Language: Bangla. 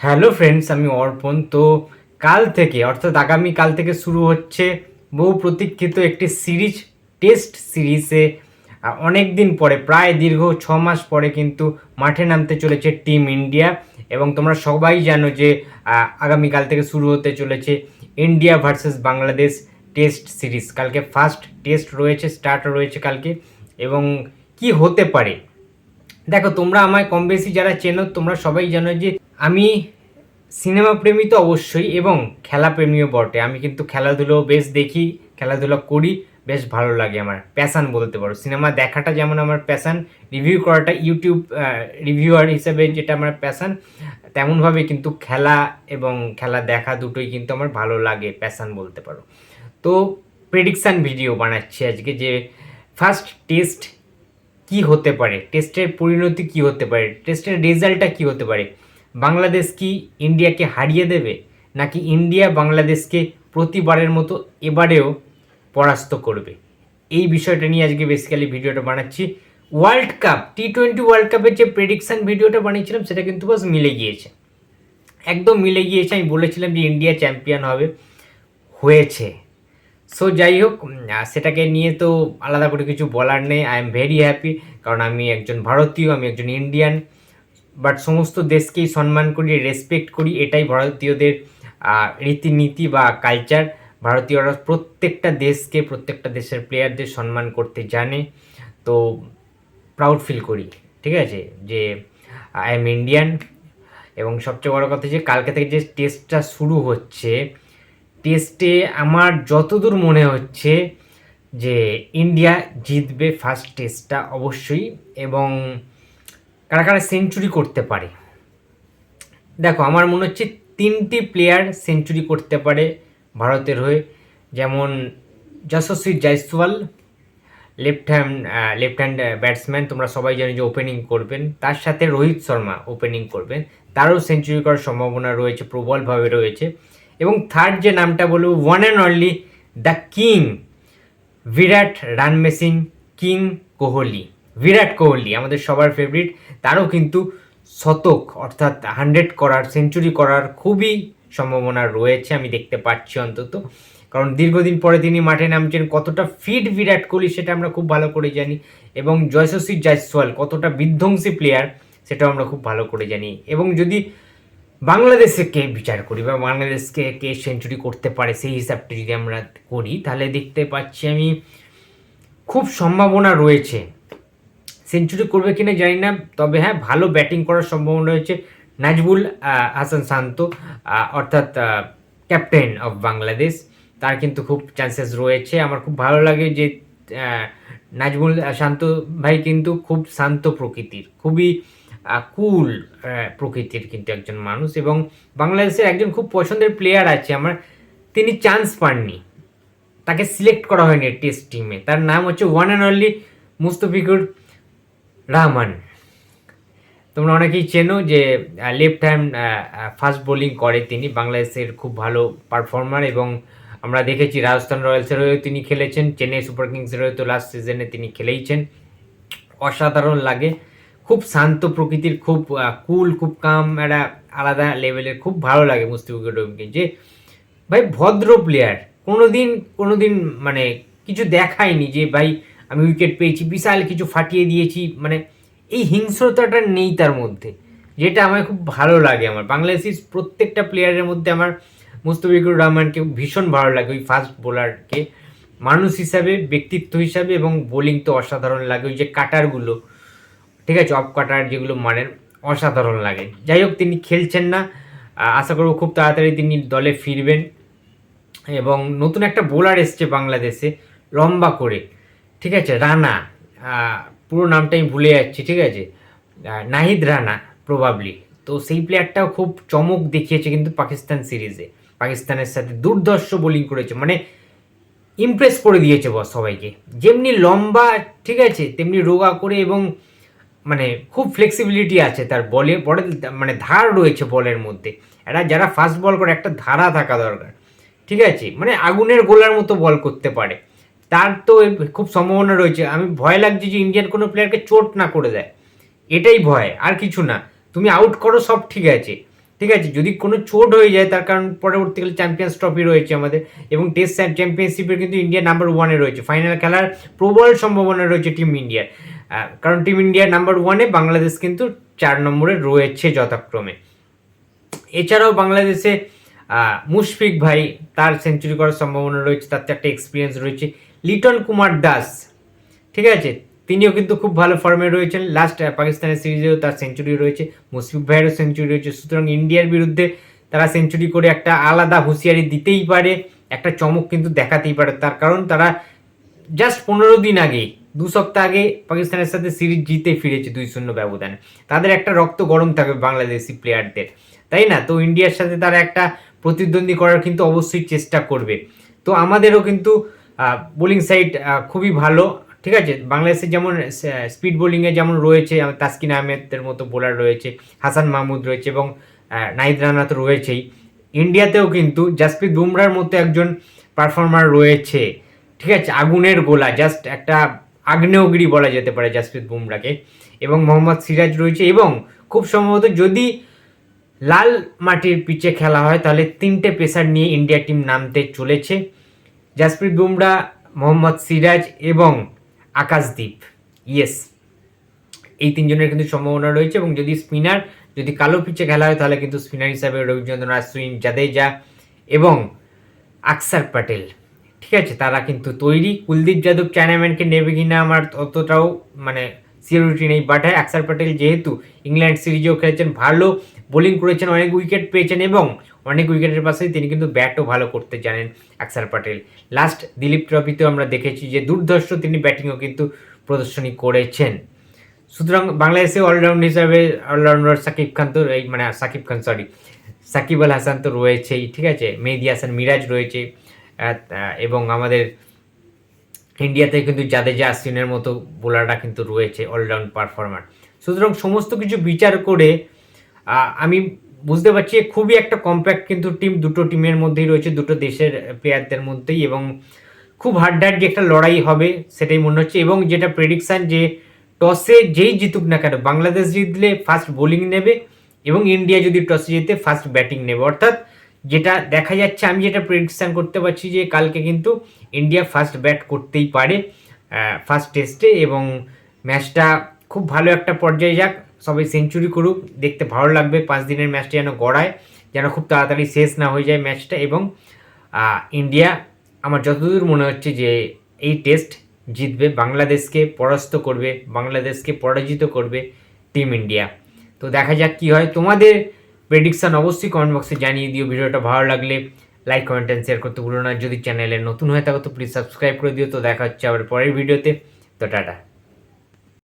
হ্যালো ফ্রেন্ডস, আমি অর্পণ। তো কাল থেকে, অর্থাৎ আগামী কাল থেকে শুরু হচ্ছে বহু প্রতীক্ষিত একটি সিরিজ, টেস্ট সিরিজে। অনেক দিন পরে, প্রায় দীর্ঘ ছ মাস পরে কিন্তু মাঠে নামতে চলেছে টিম ইন্ডিয়া। এবং তোমরা সবাই জানো যে আগামীকাল থেকে শুরু হতে চলেছে India versus Bangladesh test series. কালকে ফার্স্ট টেস্ট রয়েছে, স্টার্ট রয়েছে কালকে। এবং কি হতে পারে? দেখো, তোমরা আমায় কম বেশি যারা চেনো, তোমরা সবাই জানো যে আমি সিনেমা প্রেমী তো অবশ্যই এবং খেলা প্রেমীও বটে। আমি কিন্তু খেলাধুলো বেশ দেখি, খেলাধুলা করি, বেশ ভালো লাগে আমার। প্যাশান বলতে পারো। সিনেমা দেখাটা যেমন আমার প্যাশান, রিভিউ করাটা ইউটিউব রিভিউয়ার হিসেবে যেটা আমার প্যাশান, তেমনভাবে কিন্তু খেলা এবং খেলা দেখা দুটোই কিন্তু আমার ভালো লাগে প্যাশান বলতে পারো। তো প্রেডিকশান ভিডিও বানাচ্ছি আজকে যে ফার্স্ট টেস্ট কি হতে পারে? টেস্টের পরিণতি কি হতে পারে? টেস্টের রেজাল্টটা কি হতে পারে? বাংলাদেশ কি ইন্ডিয়াকে হারিয়ে দেবে, নাকি ইন্ডিয়া বাংলাদেশকে প্রতিবারের মতো এবারেও পরাস্ত করবে? এই বিষয়টা নিয়ে আজকে বেসিক্যালি ভিডিওটা বানাচ্ছি। World cup T twenty world কাপের যে প্রেডিকশন ভিডিওটা বানিয়েছিলাম, সেটা কিন্তু বাস মিলে গিয়েছে। একদম মিলে গিয়েছে, আমি বলেছিলাম যে ইন্ডিয়া চ্যাম্পিয়ন হবে, হয়েছে। সো যাই হোক সেটাকে নিয়ে তো আলাদা করে কিছু বলার নেই। আই এম ভেরি হ্যাপি কারণ আমি একজন ভারতীয়, আমি একজন ইন্ডিয়ান বাট সমস্ত দেশকেই সম্মান করি রেসপেক্ট করি, এটাই ভারতীয়দের রীতিনীতি বা কালচার ভারতীয়রা প্রত্যেকটা দেশকে, প্রত্যেকটা দেশের প্লেয়ারদের সম্মান করতে জানে। তো প্রাউড ফিল করি, ঠিক আছে? যে আই এম ইন্ডিয়ান এবং সবচেয়ে বড় কথা যে, কালকে থেকে যে টেস্টটা শুরু হচ্ছে টেস্টে আমার যতদূর মনে হচ্ছে যে ইন্ডিয়া জিতবে ফার্স্ট টেস্টটা অবশ্যই এবং কারা কারা সেঞ্চুরি করতে পারে। দেখো, আমার মনে হচ্ছে তিনটি প্লেয়ার সেঞ্চুরি করতে পারে ভারতের হয়ে। যেমন Yashasvi Jaiswal left hand left hand batsman তোমরা সবাই জানো যে ওপেনিং করবেন। তার সাথে রোহিত শর্মা ওপেনিং করবেন। তারও সেঞ্চুরি করার সম্ভাবনা রয়েছে, প্রবলভাবে রয়েছে। এবং থার্ড যে নামটা বলব one and only the king Virat run machine king Kohli. Virat Kohli, আমাদের সবার ফেভারিট তারও কিন্তু শতক, অর্থাৎ হান্ড্রেড করার সেঞ্চুরি করার খুবই সম্ভাবনা রয়েছে আমি দেখতে পাচ্ছি অন্তত। কারণ দীর্ঘদিন পরে তিনি মাঠে নামছেন, কতটা ফিট বিরাট কোহলি সেটা আমরা খুব ভালো করে জানি। এবং জয়শস্বী জয়সওয়াল কতটা বিধ্বংসী প্লেয়ার সেটাও আমরা খুব ভালো করে জানি। এবং যদি বাংলাদেশে কে বিচার করি বা বাংলাদেশকে কে সেঞ্চুরি করতে পারে সেই হিসাবটা যদি আমরা করি, তাহলে দেখতে পাচ্ছি আমি খুব সম্ভাবনা রয়েছে। সেঞ্চুরি করবে কিনা জানি না, তবে হ্যাঁ ভালো ব্যাটিং করার সম্ভাবনা রয়েছে। নাজবুল হাসান শান্ত অর্থাৎ ক্যাপ্টেন অফ বাংলাদেশ। তার কিন্তু খুব চান্সেস রয়েছে। আমার খুব ভালো লাগে যে নাজমুল শান্ত ভাই কিন্তু খুব শান্ত প্রকৃতির, খুবই কুল প্রকৃতির কিন্তু একজন মানুষ এবং বাংলাদেশের একজন খুব পছন্দের প্লেয়ার আছে। আমার, তিনি চান্স পাননি। তাকে সিলেক্ট করা হয়নি টেস্ট টিমে তার নাম হচ্ছে one and only Mustafizur Rahman, তোমরা অনেকেই চেনো যে লেফট হ্যান্ড ফাস্ট বোলিং করে তিনি। বাংলাদেশের খুব ভালো পারফর্মার এবং আমরা দেখেছি রাজস্থান রয়্যালসের হয়েও তিনি খেলেছেন, চেন্নাই সুপার কিংসের হয়ে তো লাস্ট সিজনে তিনি খেলেইছেন। অসাধারণ লাগে। খুব শান্ত প্রকৃতির, খুব কুল খুব কাম একটা আলাদা লেভেলের খুব ভালো লাগে মুস্তিফিকুর রহিমকে যে, ভাই ভদ্র প্লেয়ার কোনোদিন কোনোদিন মানে কিছু দেখায়নি যে, ভাই আমি উইকেট পেয়েছি, বিশাল কিছু ফাটিয়ে দিয়েছি মানে এই হিংস্রতাটা নেই তার মধ্যে, যেটা আমার খুব ভালো লাগে আমার। বাংলাদেশের প্রত্যেকটা প্লেয়ারের মধ্যে আমার মুস্তফিকুর রহমানকে ভীষণ ভালো লাগে, ওই ফাস্ট বোলারকে মানুষ হিসাবে, ব্যক্তিত্ব হিসাবে এবং বোলিং তো অসাধারণ লাগে, ওই যে কাটারগুলো ঠিক আছে অফ কাটার যেগুলো মারেন, অসাধারণ লাগে। যাই হোক, তিনি খেলছেন না আশা করব খুব তাড়াতাড়ি তিনি দলে ফিরবেন। এবং নতুন একটা বোলার এসছে বাংলাদেশে, লম্বা করে। ঠিক আছে, রানা পুরো নামটা আমি ভুলে যাচ্ছি, ঠিক আছে? নাহিদ রানা প্রবাবলি তো সেই প্লেয়ারটাও খুব চমক দেখিয়েছে কিন্তু পাকিস্তান সিরিজে। পাকিস্তানের সাথে দুর্ধর্ষ বোলিং করেছে মানে ইমপ্রেস করে দিয়েছে বস সবাইকে। যেমনি লম্বা, ঠিক আছে, তেমনি রোগা করে এবং মানে খুব ফ্লেক্সিবিলিটি আছে তার বলে বলে মানে ধার রয়েছে বলের মধ্যে। এরা যারা ফাস্ট বল করে, একটা ধারা থাকা দরকার। ঠিক আছে মানে আগুনের গোলার মতো বল করতে পারে। তার তো খুব সম্ভাবনা রয়েছে। আমি ভয় লাগছে যে ইন্ডিয়ান কোনো প্লেয়ারকে চোট না করে দেয়। এটাই ভয়, আর কিছু না। তুমি আউট করো, সব ঠিক আছে। ঠিক আছে, যদি কোনো চোট হয়ে যায়, তার কারণ পরবর্তীকালে চ্যাম্পিয়ন্স ট্রফি রয়েছে আমাদের এবং টেস্ট চ্যাম্পিয়নশিপের কিন্তু ইন্ডিয়া নাম্বার ওয়ানে রয়েছে। ফাইনাল খেলার প্রবল সম্ভাবনা রয়েছে টিম ইন্ডিয়ার কারণ টিম ইন্ডিয়া নাম্বার ওয়ানে বাংলাদেশ কিন্তু চার নম্বরে রয়েছে যথাক্রমে। এছাড়াও বাংলাদেশে মুশফিক ভাই, তার সেঞ্চুরি করার সম্ভাবনা রয়েছে, তার তো একটা এক্সপিরিয়েন্স রয়েছে। লিটন কুমার দাস। ঠিক আছে? তিনিও কিন্তু খুব ভালো ফর্মে রয়েছেন। লাস্ট পাকিস্তানের সিরিজেও তার সেঞ্চুরি রয়েছে। মুশফিক ভাইয়েরও সেঞ্চুরি রয়েছে। সুতরাং ইন্ডিয়ার বিরুদ্ধে তারা সেঞ্চুরি করে একটা আলাদা হুঁশিয়ারি দিতেই পারে, একটা চমক কিন্তু দেখাতেই পারে। তার কারণ তারা জাস্ট পনেরো দিন আগে, দু সপ্তাহ আগে পাকিস্তানের সাথে সিরিজ জিতে ফিরেছে দুই শূন্য ব্যবধানে। তাদের একটা রক্ত গরম থাকবে বাংলাদেশি প্লেয়ারদের তাই না? তো ইন্ডিয়ার সাথে তারা একটা প্রতিদ্বন্দ্বী করার কিন্তু অবশ্যই চেষ্টা করবে। তো আমাদেরও কিন্তু বোলিং সাইড খুবই ভালো, ঠিক আছে? বাংলাদেশের যেমন স্পিড বোলিংয়ে যেমন রয়েছে তাসকিন আহমেদের মতো বোলার রয়েছে, হাসান মাহমুদ রয়েছে এবং নাহিদ রানা তো রয়েছেই। ইন্ডিয়াতেও কিন্তু জাসপ্রীত বুমরার মতো একজন পারফর্মার রয়েছে, ঠিক আছে? আগুনের গোলা জাস্ট একটা আগ্নেয়গিরি বলা যেতে পারে জাসপ্রীত বুমরাকে এবং মোহাম্মদ সিরাজ রয়েছে এবং খুব সম্ভবত যদি লাল মাটির পিচে খেলা হয়, তাহলে তিনটে পেসার নিয়ে ইন্ডিয়া টিম নামতে চলেছে। জাসপ্রীত বুমরা, মোহাম্মদ সিরাজ এবং আকাশদীপ। ইয়েস এই তিনজনের কিন্তু সম্ভাবনা রয়েছে এবং যদি স্পিনার যদি কালো পিচে খেলা হয়, তাহলে কিন্তু স্পিনার হিসাবে রবিচন্দ্রন অশ্বিন জাদেজা এবং আকসার প্যাটেল। ঠিক আছে, তারা কিন্তু তৈরি। কুলদীপ যাদব চায়নাম্যানকে নেবে কিনা আমার অতটাও মানে সিকিউরিটি নেই বাট হ্যাঁ আকসার প্যাটেল যেহেতু ইংল্যান্ড সিরিজেও খেলেছেন, ভালো বোলিং করেছেন, অনেক উইকেট পেয়েছেন এবং অনেক উইকেটের পাশেই তিনি কিন্তু ব্যাটও ভালো করতে জানেন আকসার প্যাটেল লাস্ট দিলীপ ট্রফিতেও আমরা দেখেছি যে দুর্ধর্ষ তিনি ব্যাটিংও কিন্তু প্রদর্শনী করেছেন। সুতরাং বাংলাদেশে অলরাউন্ড হিসাবে অলরাউন্ডার সাকিব খান তো এই মানে সাকিব খান সরি সাকিব আল হাসান তো রয়েছেই, ঠিক আছে? মেহেদি হাসান মিরাজ রয়েছে এবং আমাদের ইন্ডিয়াতে কিন্তু জাদেজা আশ্বিনের মতো বোলাররা কিন্তু রয়েছে, অলরাউন্ড পারফর্মার। সুতরাং সমস্ত কিছু বিচার করে আমি বুঝতে পারছি, খুবই একটা কম্প্যাক্ট কিন্তু টিম দুটো টিমের মধ্যেই রয়েছে, দুটো দেশের প্লেয়ারদের মধ্যেই এবং খুব হাড্ডাহাড্ডি একটা লড়াই হবে, সেটাই মনে হচ্ছে এবং যেটা প্রেডিকশান যে টসে যেই জিতুক না কেন, বাংলাদেশ জিতলে ফার্স্ট বোলিং নেবে এবং ইন্ডিয়া যদি টসে জিতে ফার্স্ট ব্যাটিং নেবে। অর্থাৎ যেটা দেখা যাচ্ছে, আমি যেটা প্রেডিকশান করতে পারছি যে কালকে কিন্তু ইন্ডিয়া ফার্স্ট ব্যাট করতেই পারে ফার্স্ট টেস্টে এবং ম্যাচটা খুব ভালো একটা পর্যায়ে যাক। সবাই সেঞ্চুরি করুক, দেখতে ভালো লাগবে, পাঁচ দিনের ম্যাচটা যেন গড়ায়, যেন খুব তাড়াতাড়ি শেষ না হয়ে যায় ম্যাচটা এবং ইন্ডিয়া, আমার যতদূর মনে হচ্ছে যে এই টেস্ট জিতবে, বাংলাদেশকে পরাস্ত করবে, বাংলাদেশকে পরাজিত করবে টিম ইন্ডিয়া। তো দেখা যাক কি হয়। তোমাদের প্রেডিকশান অবশ্যই কমেন্ট বক্সে জানিয়ে দিও। ভিডিওটা ভালো লাগলে লাইক কমেন্ট অ্যান্ড শেয়ার করতে ভুলো না। যদি চ্যানেলে নতুন হয়ে থাকো তো প্লিজ সাবস্ক্রাইব করে দিও। তো দেখা হচ্ছে আবার পরের ভিডিওতে তো টাটা।